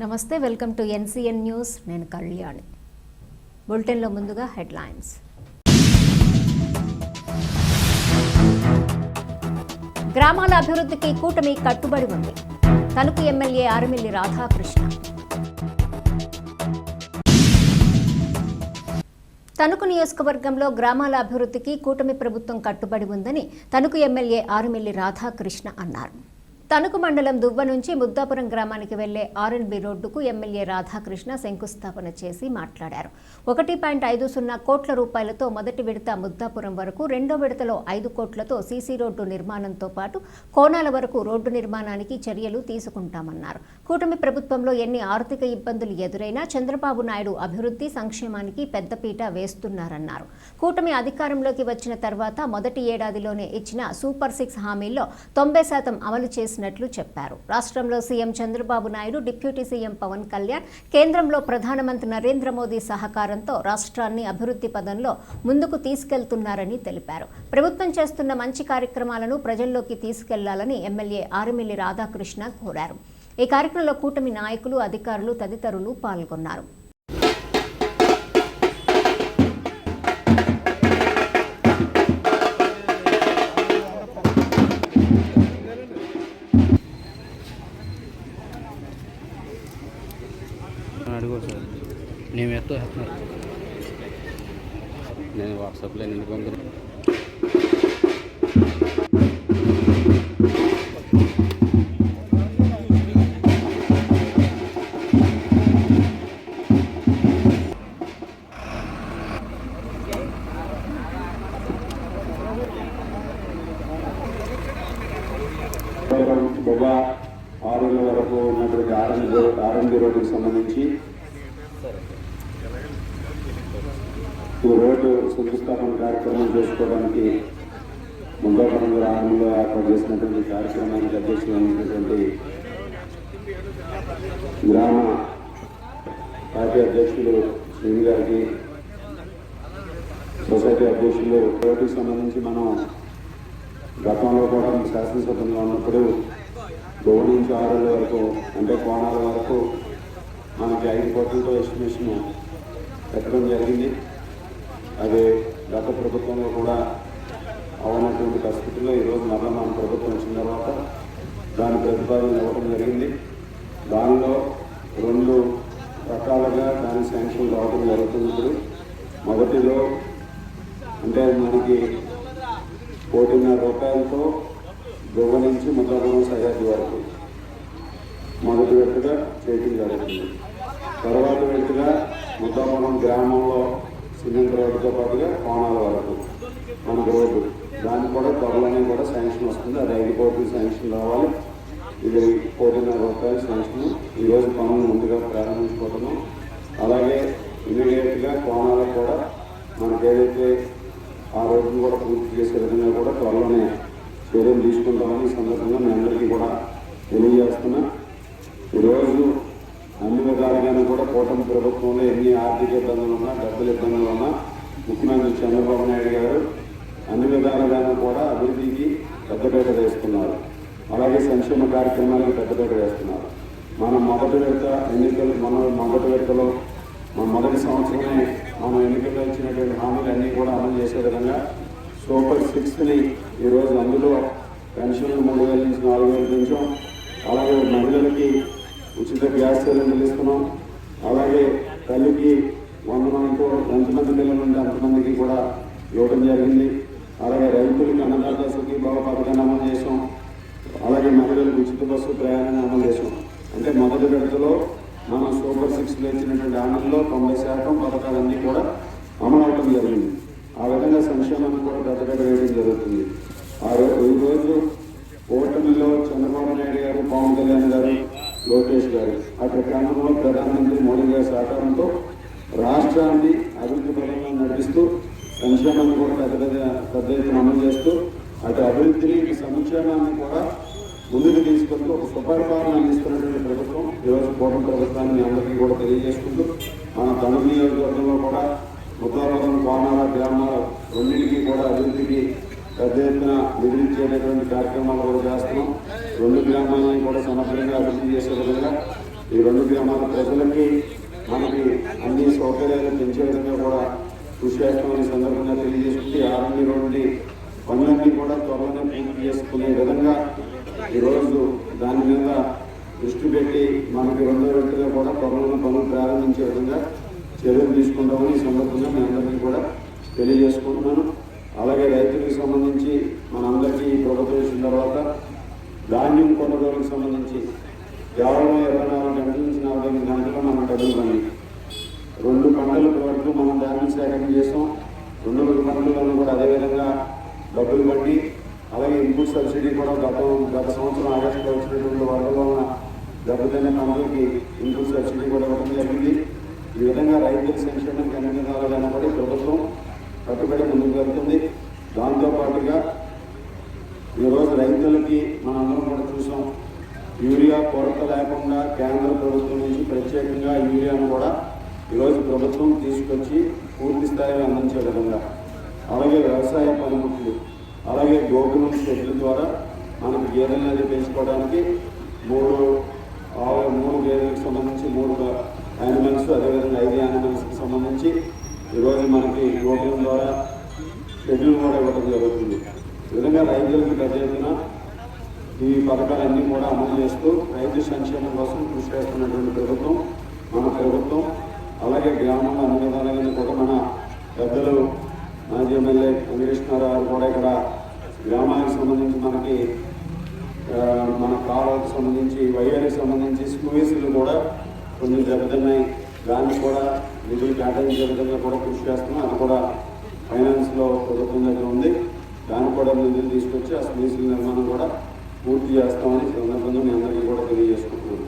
నమస్తే welcome to NCN news. నేను కళ్యాణి. బులెటిన్లో ముందుగా హెడ్లైన్స్. గ్రామాల అభివృద్ధికి కూటమి కట్టుబడి ఉంది. తణుకు ఎమ్మెల్యే ఆరుమిల్లి రాధాకృష్ణ. తణుకు నియోజకవర్గంలో గ్రామాల అభివృద్ధికి కూటమి ప్రభుత్వం కట్టుబడి ఉందని తణుకు ఎమ్మెల్యే ఆరుమిల్లి రాధాకృష్ణ అన్నారు. తణుకు మండలం దువ్వ నుంచి ముద్దాపురం గ్రామానికి వెళ్ళే ఆర్ఎన్బి రోడ్డుకు ఎమ్మెల్యే రాధాకృష్ణ శంకుస్థాపన చేసి మాట్లాడారు. ఒకటి పాయింట్ ఐదు సున్నా కోట్ల రూపాయలతో మొదటి విడత ముద్దాపురం వరకు రెండో విడతలో ఐదు కోట్లతో సీసీ రోడ్డు నిర్మాణంతో పాటు కోణాల వరకు రోడ్డు నిర్మాణానికి చర్యలు తీసుకుంటామన్నారు. కూటమి ప్రభుత్వంలో ఎన్ని ఆర్థిక ఇబ్బందులు ఎదురైనా చంద్రబాబు నాయుడు అభివృద్ధి సంక్షేమానికి పెద్దపీట వేస్తున్నారన్నారు. కూటమి అధికారంలోకి వచ్చిన తర్వాత మొదటి ఏడాదిలోనే ఇచ్చిన సూపర్ సిక్స్ హామీల్లో తొంభై శాతం అమలు చేసిన చేసినట్లు చెప్పారు. రాష్ట్రంలో CM Chandrababu Naidu deputy CM Pawan Kalyan కేంద్రంలో ప్రధానమంత్రి నరేంద్ర మోదీ సహకారంతో రాష్ట్రాన్ని అభివృద్ధి పదంలో ముందుకు తీసుకెళ్తున్నారని తెలిపారు. ప్రభుత్వం చేస్తున్న మంచి కార్యక్రమాలను ప్రజల్లోకి తీసుకెళ్ళాలని ఎమ్మెల్యే ఆరుమిల్లి రాధాకృష్ణ కోరారు. ఈ కార్యక్రమంలో కూటమి నాయకులు అధికారులు తదితరులు పాల్గొన్నారు. నేను ఎత్తో వేస్తున్నారు నేను వాట్సాప్లో ఎందుకు పంపిన బొబ్బా ఆరుల వరకు ఉన్నటువంటి ఆర్ఎండి రోడ్డుకి సంబంధించి ఈ రోడ్డు శంకుస్థాపన కార్యక్రమం చేసుకోవడానికి ముందాపురం గ్రామంలో ఏర్పాటు చేసినటువంటి కార్యక్రమానికి అధ్యక్షులైనటువంటి గ్రామ పార్టీ అధ్యక్షులు శ్రీని గారికి సొసైటీ అధ్యక్షులు రోడ్డుకి సంబంధించి మనం గతంలో కూడా శాసనసభ్యులుగా ఉన్నప్పుడు గోవు ఆరోగ్య వరకు అంటే కోణాల వరకు మనకి ఐదు కోట్లతో ఎస్టిమేషన్ పెట్టడం జరిగింది. అది గత ప్రభుత్వంలో కూడా అవనటువంటి పరిస్థితుల్లో ఈరోజు మరలా మన ప్రభుత్వం వచ్చిన తర్వాత దాని ప్రతిపాదన ఇవ్వడం జరిగింది. దానిలో రెండు రకాలుగా దాని శాంక్షన్ రావడం జరుగుతుంది మొదటిలో అంటే మనకి కోటిన్నర రూపాయలతో గొవ్వ నుంచి ముద్రాపురం సహాయ వరకు మొదటి విడతగా చేయడం జరుగుతుంది. తర్వాత విడతగా ముద్దాపురం గ్రామంలో సిమెంట్ రోడ్డుతో పాటుగా కోణాల వరకు. మనకు రోడ్డు. దానికి కూడా త్వరలోనే కూడా శాంక్షన్ వస్తుంది. అది ఐదు కోట్లు శాంక్షన్ రావాలి ఇది కోటిన్నర రూపాయలు శాంక్షన్. ఈరోజు పనులు ముందుగా ప్రారంభించుకుంటున్నాం. అలాగే ఇమీడియట్గా కోణాలకు కూడా మనకి ఏదైతే ఆ రోడ్డును కూడా పూర్తి చేసే విధంగా కూడా త్వరలోనే చర్యలు తీసుకుంటామని ఈ సందర్భంగా మీ అందరికీ కూడా తెలియజేస్తున్నా. ఈరోజు విధాలుగానే కూడా కూటమి ప్రభుత్వంలో ఎన్ని ఆర్థిక ఇబ్బందులు ఉన్నా డబ్బుల ఇబ్బందులు ఉన్నా ముఖ్యమంత్రి చంద్రబాబు నాయుడు గారు అన్ని విధాలుగానే కూడా అభివృద్ధికి పెద్దపేట వేస్తున్నారు. అలాగే సంక్షేమ కార్యక్రమాలకు పెద్దపేట వేస్తున్నారు. మనం మొదటి విడత ఎన్నికలు మన మొదటి విడతలో మన మొదటి సంవత్సరమే మనం ఎన్నికల్లో ఇచ్చినటువంటి హామీలన్నీ కూడా అమలు చేసే విధంగా సూపర్ సిక్స్ని ఈరోజు అందులో పెన్షన్లు మూడు వేల నుంచి నాలుగు వేలు పెంచాం అలాగే మహిళలకి ఉచిత గ్యాస్ సిలిండర్లు ఇస్తున్నాం. అలాగే తల్లికి వందనంతో ఎంతమంది పిల్లలు ఉంటే అంతమందికి కూడా ఇవ్వడం జరిగింది. అలాగే రైతులకి అన్నదాత సుఖీ భావ పథకాన్ని అమలు చేసాం అలాగే మహిళలకు ఉచిత బస్సు ప్రయాణాన్ని అమలు చేసాం అంటే మొదటి విడతలో మనం సూపర్ సిక్స్లో ఇచ్చినటువంటి ఆనందంలో తొంభై శాతం పథకాలన్నీ కూడా అమలు అవడం జరిగింది. ఆ విధంగా సంక్షేమాన్ని కూడా పెద్దగా వేయడం జరుగుతుంది. ఆ రోజు ఈ రోజు చంద్రబాబు నాయుడు గారు పవన్ కళ్యాణ్ గారు లోకేష్ గారు. అక్కడ క్రమంలో ప్రధానమంత్రి మోడీ గారి సహకారంతో రాష్ట్రాన్ని అభివృద్ధి పరంగా నడిపిస్తూ సంక్షేమాన్ని కూడా పెద్ద పెద్ద ఎత్తున అమలు చేస్తూ అటు అభివృద్ధిని సంక్షేమాన్ని కూడా ముందుకు తీసుకుంటూ ఒక సుపరిపాలన అందిస్తున్నటువంటి ప్రభుత్వం ఈరోజు కూటమి ప్రభుత్వాన్ని అందరికీ కూడా తెలియజేసుకుంటూ మన తమిళ నియోజకవర్గంలో కూడా ముద్దాపురం కోనాల గ్రామాల రెండింటికి కూడా అభివృద్ధికి పెద్ద ఎత్తున నిధులు ఇచ్చేటటువంటి కార్యక్రమాలు కూడా చేస్తున్నాం. రెండు గ్రామాలను కూడా సమగ్రంగా అభివృద్ధి చేసే విధంగా ఈ రెండు గ్రామాల ప్రజలకి మనకి అన్ని సౌకర్యాలు పెంచే విధంగా కూడా కృషి చేస్తామని సందర్భంగా తెలియజేసుకుంటే ఆర్మీ రోడ్డు పనులన్నీ కూడా త్వరలోనే పూర్తి చేసుకునే విధంగా ఈరోజు దాని మీద దృష్టి పెట్టి మనకి రెండో విడతగా కూడా త్వరలో పనులు ప్రారంభించే విధంగా చర్యలు తీసుకుంటామని ఈ సందర్భంగా మీ అందరికీ కూడా తెలియజేసుకుంటున్నాను. అలాగే రైతులకు సంబంధించి మనందరికీ ప్రభుత్వం వచ్చిన తర్వాత ధాన్యం కొనుగోలుకు సంబంధించి కేవలం ఇరవై నాలుగు గంటల నుంచి నలభై ఎనిమిది మనం డబ్బులు పని రెండు పంటల వరకు మనం ధాన్యం సేకరణ చేసాం. రెండు పంటలను కూడా అదేవిధంగా డబ్బులు పట్టి అలాగే ఇన్పుట్ సబ్సిడీ కూడా గత గత సంవత్సరం ఆగస్టులో వచ్చినటువంటి వరద వలన దెబ్బతిన్న పంటలకి ఇన్పుట్ సబ్సిడీ కూడా ఇవ్వడం జరిగింది. ఈ విధంగా రైతుల సంక్షేమం అన్ని విధాలుగా ప్రభుత్వం కట్టుబడి ముందుకు వెళ్తుంది. దాంతో పాటుగా రైతులకి మనందరం కూడా చూసాం. యూరియా కొరత లేకుండా కేంద్ర ప్రభుత్వం నుంచి ప్రత్యేకంగా యూరియాను కూడా ఈరోజు ప్రభుత్వం తీసుకొచ్చి పూర్తి స్థాయిలో అందించే విధంగా అలాగే వ్యవసాయ పనిముట్లు అలాగే గోకులం షెడ్ల ద్వారా మనకు గేదెలు అనేది పెంచుకోవడానికి మూడు ఆవు మూడు గేదెలకు సంబంధించి మూడు యానిమల్స్ అదేవిధంగా ఐదు యానిమల్స్కి సంబంధించి ఈరోజు మనకి గోకులం ద్వారా షెడ్యూల్ కూడా ఇవ్వడం జరుగుతుంది. విధంగా రైతులకు పెద్ద ఎత్తున ఈ పథకాలన్నీ కూడా అమలు చేస్తూ రైతు సంక్షేమం కోసం కృషి చేస్తున్నటువంటి ప్రభుత్వం మన ప్రభుత్వం అలాగే గ్రామంలో అన్ని విధాలుగా కూడా మన పెద్దలు మాజీ ఎమ్మెల్యే వెంకటేశ్వరరావు కూడా ఇక్కడ గ్రామానికి సంబంధించి మనకి మన కాలువకు సంబంధించి వైఆర్కి సంబంధించి స్కూవీసులు కూడా కొన్ని దెబ్బతిన్నాయి. దాన్ని కూడా నిధులు కేటాయించే విధంగా కూడా కృషి చేస్తున్నాం. అది కూడా ఫైనాన్స్లో ప్రభుత్వం దగ్గర ఉంది. దాన్ని కూడా నిధులు తీసుకొచ్చి ఆ స్కూల్స్ నిర్మాణం కూడా పూర్తి చేస్తామని సందర్భంగా మీ అందరికీ కూడా తెలియజేసుకుంటున్నాను.